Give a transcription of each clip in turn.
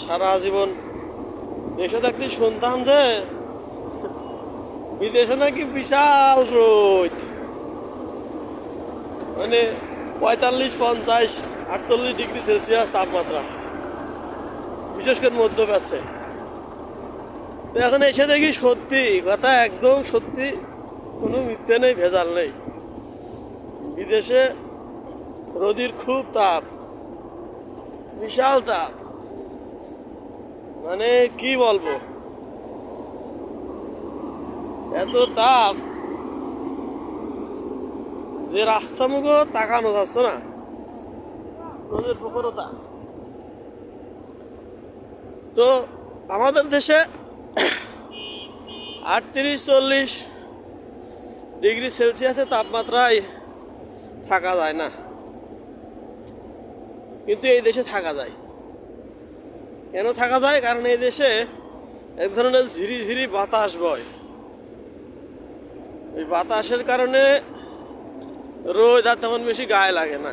সারা জীবন দেশে থাকতে শুনতাম যে বিদেশে নাকি বিশাল রোদ। মানে পঁয়তাল্লিশ, পঞ্চাশ, আটচল্লিশ ডিগ্রি সেলসিয়াস তাপমাত্রা। বিশেষ করে মধ্যপ্রাচ্যে। তো এখন এসে দেখি সত্যি, কথা একদম সত্যি, কোনো মিথ্যে নেই, ভেজাল নেই। বিদেশে রোদির খুব তাপ, বিশাল তাপ। মানে কি বলব? এত তাপ। যে রাস্তা মুখো তাকানো যাচ্ছে না। রোদের প্রখরতা। তো আমাদের দেশে আটত্রিশ চল্লিশ ডিগ্রি সেলসিয়াসের তাপমাত্রায় থাকা যায় না। কিন্তু এই দেশে থাকা যায়। কেন থাকা যায়, কারণ এই দেশে এক ধরনের ঝিরি ঝিরি বাতাস বয়। ওই বাতাসের কারণে রোদ আর তেমন বেশি গায়ে লাগে না।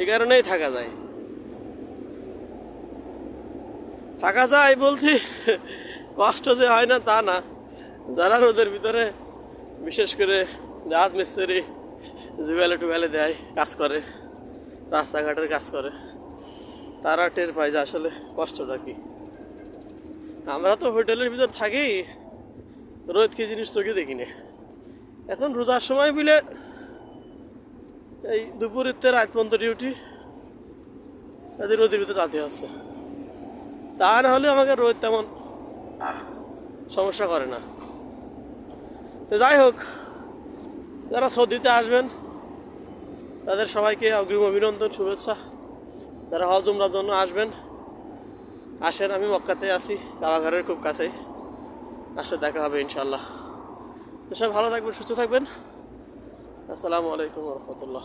এই কারণেই থাকা যায়। থাকা যায় বলছি কষ্ট যে হয় না তা না। যারা রোদের ভিতরে বিশেষ করে জাহাজ মিস্ত্রি জুবেলে টুবেলে দেয়, কাজ করে, রাস্তাঘাটের কাজ করে। তারা টের পায় যে আসলে কষ্টটা কি। আমরা তো হোটেলের ভিতর থাকি রোদ কি জিনিস চোখে দেখি না এখন রোজার সময় বিলে এই দুপুরের রাত পর্যন্ত ডিউটি তাদের রোদের ভিতরে তাতে হচ্ছে তা না হলে আমাকে রোদ তেমন সমস্যা করে না। তো যাই হোক, যারা সৌদিতে আসবেন, তাদের সবাইকে অগ্রিম অভিনন্দন, শুভেচ্ছা। যারা হজ উমরার জন্য আসবেন। আসেন, আমি মক্কাতে আছি, কাবাঘরের খুব কাছেই। আসলে দেখা হবে ইনশাল্লাহ সব ভালো থাকবেন, সুস্থ থাকবেন। আসসালামু আলাইকুম রহমতুল্লাহ।